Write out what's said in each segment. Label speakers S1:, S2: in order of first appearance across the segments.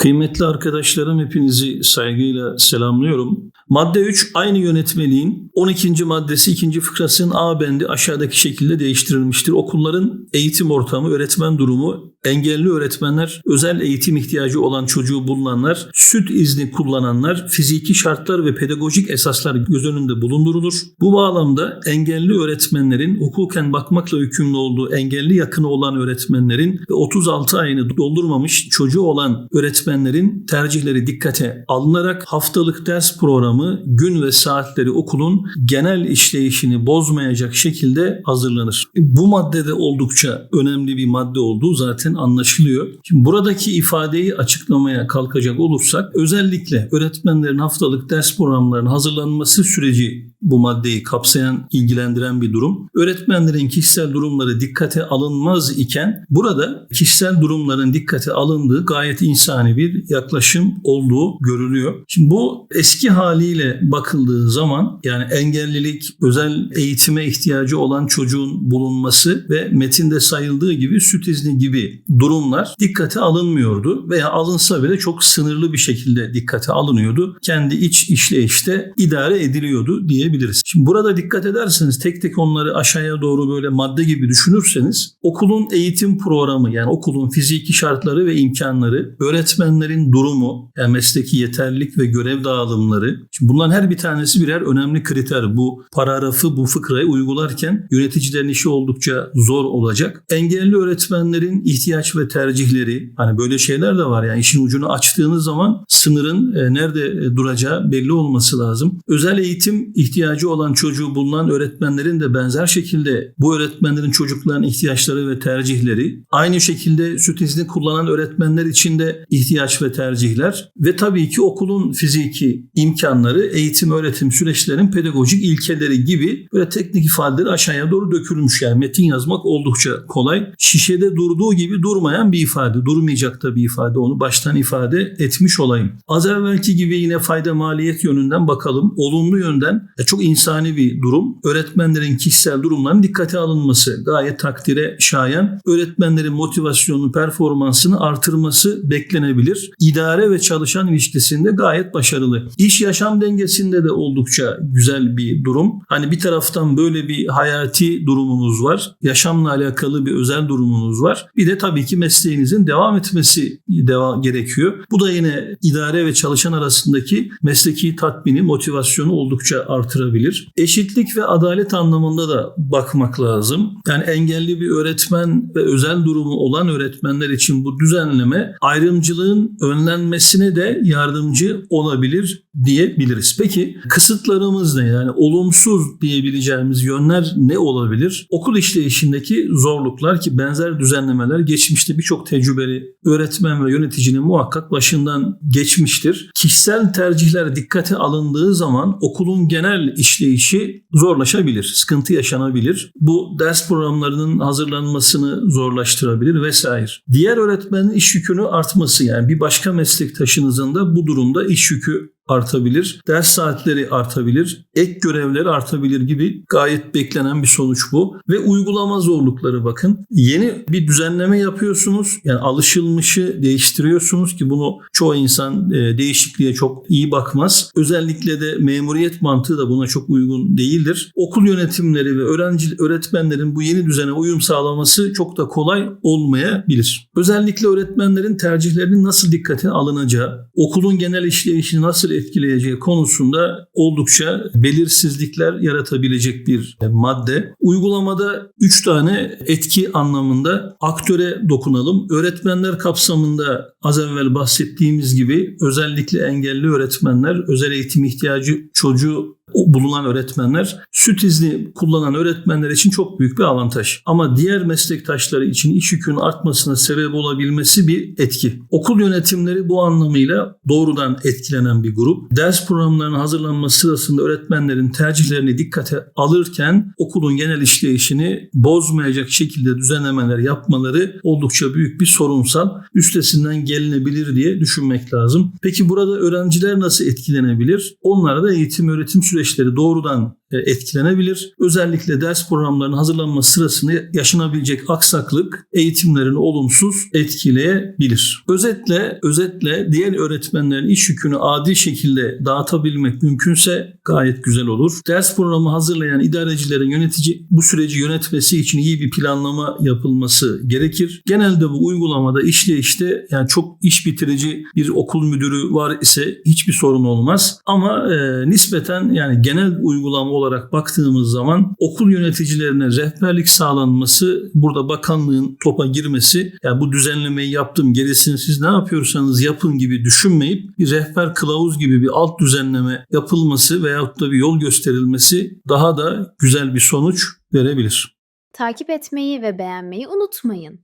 S1: Kıymetli arkadaşlarım hepinizi saygıyla selamlıyorum. Madde 3 aynı yönetmeliğin 12. maddesi 2. fıkrasının A bendi aşağıdaki şekilde değiştirilmiştir. Okulların eğitim ortamı, öğretmen durumu, engelli öğretmenler, özel eğitim ihtiyacı olan çocuğu bulunanlar, süt izni kullananlar, fiziki şartlar ve pedagojik esaslar göz önünde bulundurulur. Bu bağlamda engelli öğretmenlerin hukuken bakmakla yükümlü olduğu engelli yakını olan öğretmenlerin ve 36 ayını doldurmamış çocuğu olan öğretmenlerin tercihleri dikkate alınarak haftalık ders programı, gün ve saatleri okulun genel işleyişini bozmayacak şekilde hazırlanır. Bu maddede oldukça önemli bir madde olduğu zaten anlaşılıyor. Şimdi buradaki ifadeyi açıklamaya kalkacak olursak özellikle öğretmenlerin haftalık ders programlarının hazırlanması süreci bu maddeyi kapsayan, ilgilendiren bir durum. Öğretmenlerin kişisel durumları dikkate alınmaz iken burada kişisel durumların dikkate alındığı gayet insani bir yaklaşım olduğu görülüyor. Şimdi bu eski haliyle bakıldığı zaman yani engellilik, özel eğitime ihtiyacı olan çocuğun bulunması ve metinde sayıldığı gibi süt izni gibi durumlar dikkate alınmıyordu veya alınsa bile çok sınırlı bir şekilde dikkate alınıyordu. Kendi iç işleyişte idare ediliyordu diyebiliriz. Şimdi burada dikkat ederseniz tek tek onları aşağıya doğru böyle madde gibi düşünürseniz okulun eğitim programı yani okulun fiziki şartları ve imkanları, öğretmenlerin durumu, yani mesleki yeterlilik ve görev dağılımları. Şimdi bunların her bir tanesi birer önemli kriter. Bu paragrafı, bu fıkrayı uygularken yöneticilerin işi oldukça zor olacak. Engelli öğretmenlerin ihtiyaç ve tercihleri, hani böyle şeyler de var. Yani işin ucunu açtığınız zaman sınırın e, nerede e, duracağı belli olması lazım. Özel eğitim ihtiyacı olan çocuğu bulunan öğretmenlerin de benzer şekilde bu öğretmenlerin çocukların ihtiyaçları ve tercihleri, aynı şekilde süt izni kullanan öğretmenler için de ihtiyaç ve tercihler ve tabii ki okulun fiziki imkanları, eğitim öğretim süreçlerinin pedagojik ilkeleri gibi böyle teknik ifadeleri aşağıya doğru dökülmüş. Yani metin yazmak oldukça kolay. Şişede durduğu gibi durmayan bir ifade, durmayacak da bir ifade. Onu baştan ifade etmiş olayım. Az evvelki gibi yine fayda maliyet yönünden bakalım. Olumlu yönden e, çok insani bir durum. Öğretmenlerin kişisel durumlarının dikkate alınması gayet takdire şayan. Öğretmenlerin motivasyonunu, performansını artırması beklenebilir. İdare ve çalışan ilişkisinde gayet başarılı. İş yaşam dengesinde de oldukça güzel bir durum. Hani bir taraftan böyle bir hayati durumunuz var. Yaşamla alakalı bir özel durumunuz var. Bir de tabii ki mesleğinizin devam etmesi devam gerekiyor. Bu da yine idare ve çalışan arasındaki mesleki tatmini, motivasyonu oldukça artırabilir. Eşitlik ve adalet anlamında da bakmak lazım. Yani engelli bir öğretmen ve özel durumu olan öğretmenler için bu düzenleme ayrımcılığın önlenmesine de yardımcı olabilir diyebiliriz. Peki kısıtlarımız ne? Yani olumsuz diyebileceğimiz yönler ne olabilir? Okul işleyişindeki zorluklar ki benzer düzenlemeler geçmişte birçok tecrübeli öğretmen ve yöneticinin muhakkak başından geçmiştir. Kişisel tercihler dikkate alındığı zaman okulun genel işleyişi zorlaşabilir, sıkıntı yaşanabilir. Bu ders programlarının hazırlanmasını zorlaştırabilir vesaire. Diğer öğretmenin iş yükünü artması yani bir başka meslektaşınızın da bu durumda iş yükü artabilir, ders saatleri artabilir, ek görevler artabilir gibi gayet beklenen bir sonuç bu. Ve uygulama zorlukları bakın. Yeni bir düzenleme yapıyorsunuz. Yani alışılmışı değiştiriyorsunuz ki bunu çoğu insan e, değişikliğe çok iyi bakmaz. Özellikle de memuriyet mantığı da buna çok uygun değildir. Okul yönetimleri ve öğrenci öğretmenlerin bu yeni düzene uyum sağlaması çok da kolay olmayabilir. Özellikle öğretmenlerin tercihlerinin nasıl dikkate alınacağı, okulun genel işleyişini nasıl etkileyeceği konusunda oldukça belirsizlikler yaratabilecek bir madde. Uygulamada 3 tane etki anlamında aktöre dokunalım. Öğretmenler kapsamında az evvel bahsettiğimiz gibi özellikle engelli öğretmenler, özel eğitim ihtiyacı çocuğu bulunan öğretmenler süt izni kullanan öğretmenler için çok büyük bir avantaj. Ama diğer meslektaşları için iş yükünün artmasına sebep olabilmesi bir etki. Okul yönetimleri bu anlamıyla doğrudan etkilenen bir grup. Ders programlarının hazırlanması sırasında öğretmenlerin tercihlerini dikkate alırken okulun genel işleyişini bozmayacak şekilde düzenlemeler yapmaları oldukça büyük bir sorunsal. Üstesinden gelinebilir diye düşünmek lazım. Peki burada öğrenciler nasıl etkilenebilir? Onlara da eğitim öğretim süreçleri doğrudan etkilenebilir. Özellikle ders programlarının hazırlanması sırasında yaşanabilecek aksaklık eğitimlerini olumsuz etkileyebilir. Özetle özetle diğer öğretmenlerin iş yükünü adil şekilde dağıtabilmek mümkünse gayet güzel olur. Ders programı hazırlayan idarecilerin yönetici bu süreci yönetmesi için iyi bir planlama yapılması gerekir. Genelde bu uygulamada işleyişte yani çok iş bitirici bir okul müdürü var ise hiçbir sorun olmaz. Ama e, nispeten yani genel uygulama olarak baktığımız zaman okul yöneticilerine rehberlik sağlanması burada bakanlığın topa girmesi yani bu düzenlemeyi yaptım gerisini siz ne yapıyorsanız yapın gibi düşünmeyip bir rehber kılavuz gibi bir alt düzenleme yapılması veyahut da bir yol gösterilmesi daha da güzel bir sonuç verebilir.
S2: Takip etmeyi ve beğenmeyi unutmayın.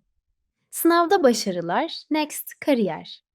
S2: Sınavda başarılar, Next Kariyer.